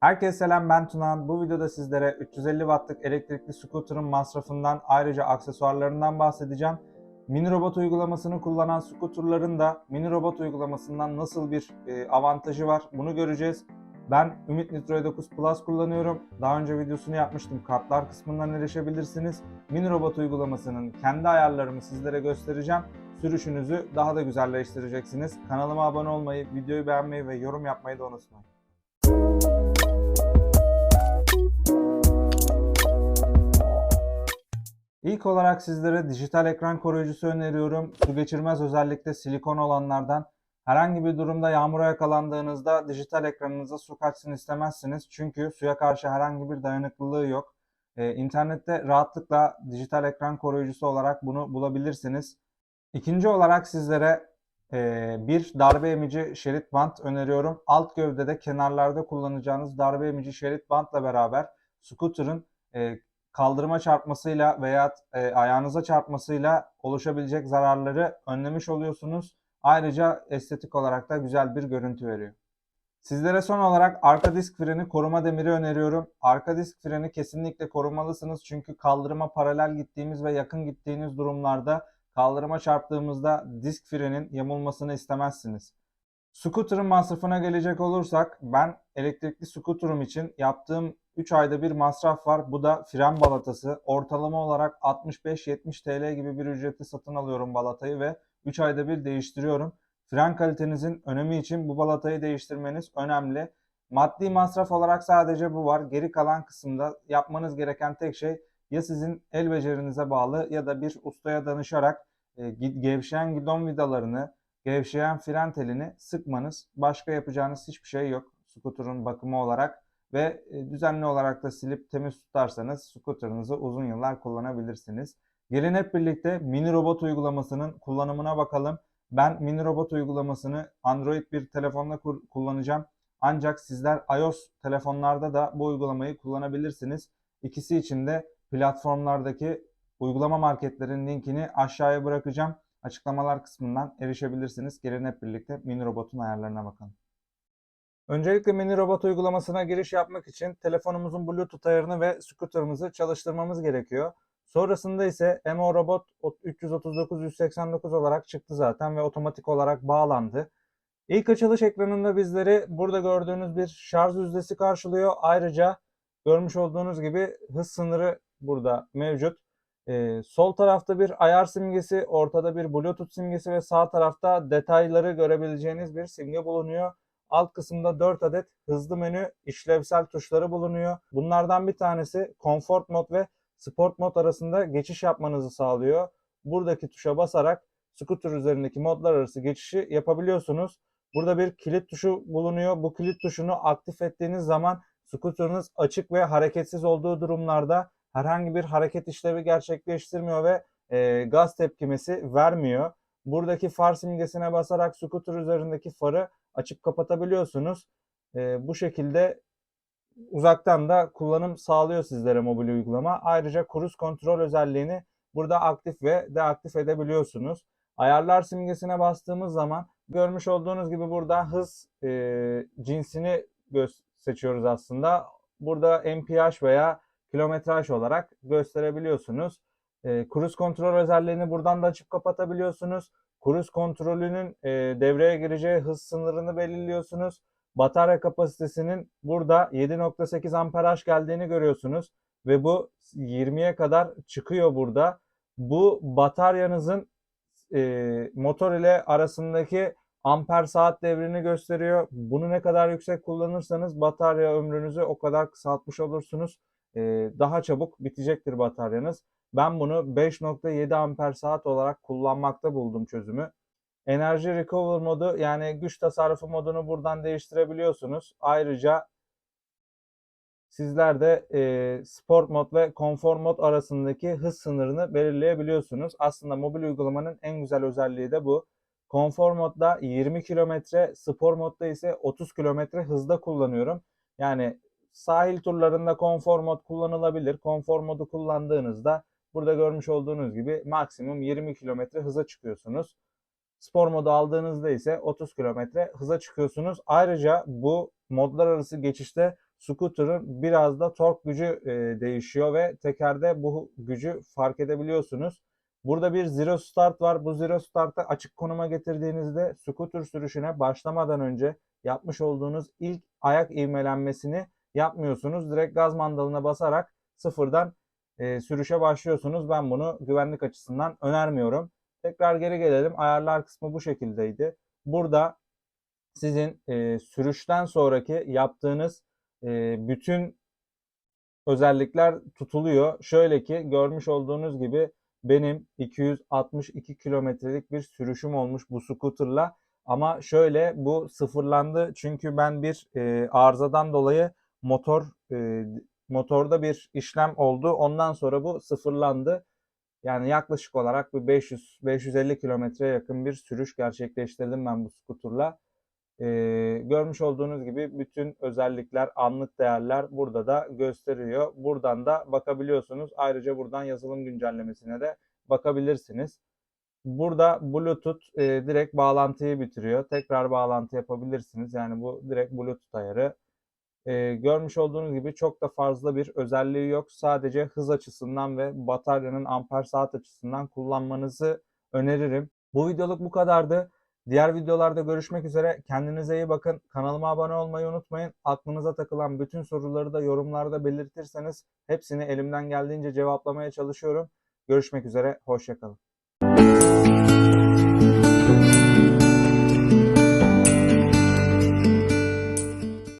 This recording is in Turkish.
Herkese selam ben Tunan. Bu videoda sizlere 350 wattlık elektrikli scooter'ın masrafından ayrıca aksesuarlarından bahsedeceğim. Mini robot uygulamasını kullanan scooter'ların da mini robot uygulamasından nasıl bir e, avantajı var bunu göreceğiz. Ben Ümit Nitro 9 Plus kullanıyorum. Daha önce videosunu yapmıştım. Kartlar kısmından erişebilirsiniz. Mini robot uygulamasının kendi ayarlarımı sizlere göstereceğim. Sürüşünüzü daha da güzelleştireceksiniz. Kanalıma abone olmayı, videoyu beğenmeyi ve yorum yapmayı da unutmayın. İlk olarak sizlere dijital ekran koruyucusu öneriyorum. Su geçirmez özellikle silikon olanlardan. Herhangi bir durumda yağmura yakalandığınızda dijital ekranınıza su kaçsın istemezsiniz. Çünkü suya karşı herhangi bir dayanıklılığı yok. Ee, internette rahatlıkla dijital ekran koruyucusu olarak bunu bulabilirsiniz. İkinci olarak sizlere e, bir darbe emici şerit bant öneriyorum. Alt gövdede kenarlarda kullanacağınız darbe emici şerit bantla beraber scooter'ın e, kaldırıma çarpmasıyla veya e, ayağınıza çarpmasıyla oluşabilecek zararları önlemiş oluyorsunuz. Ayrıca estetik olarak da güzel bir görüntü veriyor. Sizlere son olarak arka disk freni koruma demiri öneriyorum. Arka disk freni kesinlikle korumalısınız çünkü kaldırıma paralel gittiğimiz ve yakın gittiğiniz durumlarda kaldırıma çarptığımızda disk frenin yamulmasını istemezsiniz. Scooter'ın masrafına gelecek olursak ben elektrikli scooter'ım için yaptığım 3 ayda bir masraf var. Bu da fren balatası. Ortalama olarak 65-70 TL gibi bir ücreti satın alıyorum balatayı ve 3 ayda bir değiştiriyorum. Fren kalitenizin önemi için bu balatayı değiştirmeniz önemli. Maddi masraf olarak sadece bu var. Geri kalan kısımda yapmanız gereken tek şey ya sizin el becerinize bağlı ya da bir ustaya danışarak e, gevşeyen gidon vidalarını, gevşeyen fren telini sıkmanız. Başka yapacağınız hiçbir şey yok skuterın bakımı olarak ve e, düzenli olarak da silip temiz tutarsanız scooter'ınızı uzun yıllar kullanabilirsiniz. Gelin hep birlikte mini robot uygulamasının kullanımına bakalım. Ben mini robot uygulamasını Android bir telefonla kullanacağım. Ancak sizler iOS telefonlarda da bu uygulamayı kullanabilirsiniz. İkisi için de platformlardaki uygulama marketlerin linkini aşağıya bırakacağım. Açıklamalar kısmından erişebilirsiniz. Gelin hep birlikte mini robotun ayarlarına bakalım. Öncelikle mini robot uygulamasına giriş yapmak için telefonumuzun Bluetooth ayarını ve scooter'ımızı çalıştırmamız gerekiyor. Sonrasında ise MO Robot 339-189 olarak çıktı zaten ve otomatik olarak bağlandı. İlk açılış ekranında bizleri burada gördüğünüz bir şarj yüzdesi karşılıyor. Ayrıca görmüş olduğunuz gibi hız sınırı burada mevcut. Ee, sol tarafta bir ayar simgesi, ortada bir Bluetooth simgesi ve sağ tarafta detayları görebileceğiniz bir simge bulunuyor. Alt kısımda 4 adet hızlı menü işlevsel tuşları bulunuyor. Bunlardan bir tanesi Comfort Mod ve Sport Mod arasında geçiş yapmanızı sağlıyor. Buradaki tuşa basarak scooter üzerindeki modlar arası geçişi yapabiliyorsunuz. Burada bir kilit tuşu bulunuyor. Bu kilit tuşunu aktif ettiğiniz zaman scooter'ınız açık ve hareketsiz olduğu durumlarda herhangi bir hareket işlevi gerçekleştirmiyor ve e, gaz tepkimesi vermiyor. Buradaki far simgesine basarak scooter üzerindeki farı açıp kapatabiliyorsunuz. E, bu şekilde uzaktan da kullanım sağlıyor sizlere mobil uygulama. Ayrıca cruise kontrol özelliğini burada aktif ve deaktif edebiliyorsunuz. Ayarlar simgesine bastığımız zaman görmüş olduğunuz gibi burada hız e, cinsini seçiyoruz aslında. Burada MPH veya kilometraj olarak gösterebiliyorsunuz. E, cruise kontrol özelliğini buradan da açıp kapatabiliyorsunuz. Cruise kontrolünün e, devreye gireceği hız sınırını belirliyorsunuz. Batarya kapasitesinin burada 7.8 amperaj geldiğini görüyorsunuz ve bu 20'ye kadar çıkıyor burada. Bu bataryanızın e, motor ile arasındaki amper saat devrini gösteriyor. Bunu ne kadar yüksek kullanırsanız batarya ömrünüzü o kadar kısaltmış olursunuz. E, daha çabuk bitecektir bataryanız. Ben bunu 5.7 amper saat olarak kullanmakta buldum çözümü. Enerji Recover modu yani güç tasarrufu modunu buradan değiştirebiliyorsunuz. Ayrıca sizler de e, sport mod ve konfor mod arasındaki hız sınırını belirleyebiliyorsunuz. Aslında mobil uygulamanın en güzel özelliği de bu. Konfor modda 20 km, spor modda ise 30 km hızda kullanıyorum. Yani sahil turlarında konfor mod kullanılabilir. Konfor modu kullandığınızda burada görmüş olduğunuz gibi maksimum 20 km hıza çıkıyorsunuz. Spor modu aldığınızda ise 30 km hıza çıkıyorsunuz. Ayrıca bu modlar arası geçişte scooter'ın biraz da tork gücü e, değişiyor ve tekerde bu gücü fark edebiliyorsunuz. Burada bir zero start var. Bu zero start'ı açık konuma getirdiğinizde scooter sürüşüne başlamadan önce yapmış olduğunuz ilk ayak ivmelenmesini yapmıyorsunuz. Direkt gaz mandalına basarak sıfırdan e, sürüşe başlıyorsunuz. Ben bunu güvenlik açısından önermiyorum. Tekrar geri gelelim. Ayarlar kısmı bu şekildeydi. Burada sizin e, sürüşten sonraki yaptığınız e, bütün özellikler tutuluyor. Şöyle ki görmüş olduğunuz gibi benim 262 kilometrelik bir sürüşüm olmuş bu scooter'la. Ama şöyle bu sıfırlandı çünkü ben bir e, arızadan dolayı motor e, motorda bir işlem oldu. Ondan sonra bu sıfırlandı. Yani yaklaşık olarak bir 500-550 kilometreye yakın bir sürüş gerçekleştirdim ben bu skuturla. Ee, görmüş olduğunuz gibi bütün özellikler, anlık değerler burada da gösteriyor. Buradan da bakabiliyorsunuz. Ayrıca buradan yazılım güncellemesine de bakabilirsiniz. Burada Bluetooth e, direkt bağlantıyı bitiriyor. Tekrar bağlantı yapabilirsiniz. Yani bu direkt Bluetooth ayarı. Ee, görmüş olduğunuz gibi çok da fazla bir özelliği yok. Sadece hız açısından ve bataryanın amper saat açısından kullanmanızı öneririm. Bu videoluk bu kadardı. Diğer videolarda görüşmek üzere. Kendinize iyi bakın. Kanalıma abone olmayı unutmayın. Aklınıza takılan bütün soruları da yorumlarda belirtirseniz hepsini elimden geldiğince cevaplamaya çalışıyorum. Görüşmek üzere. Hoşçakalın.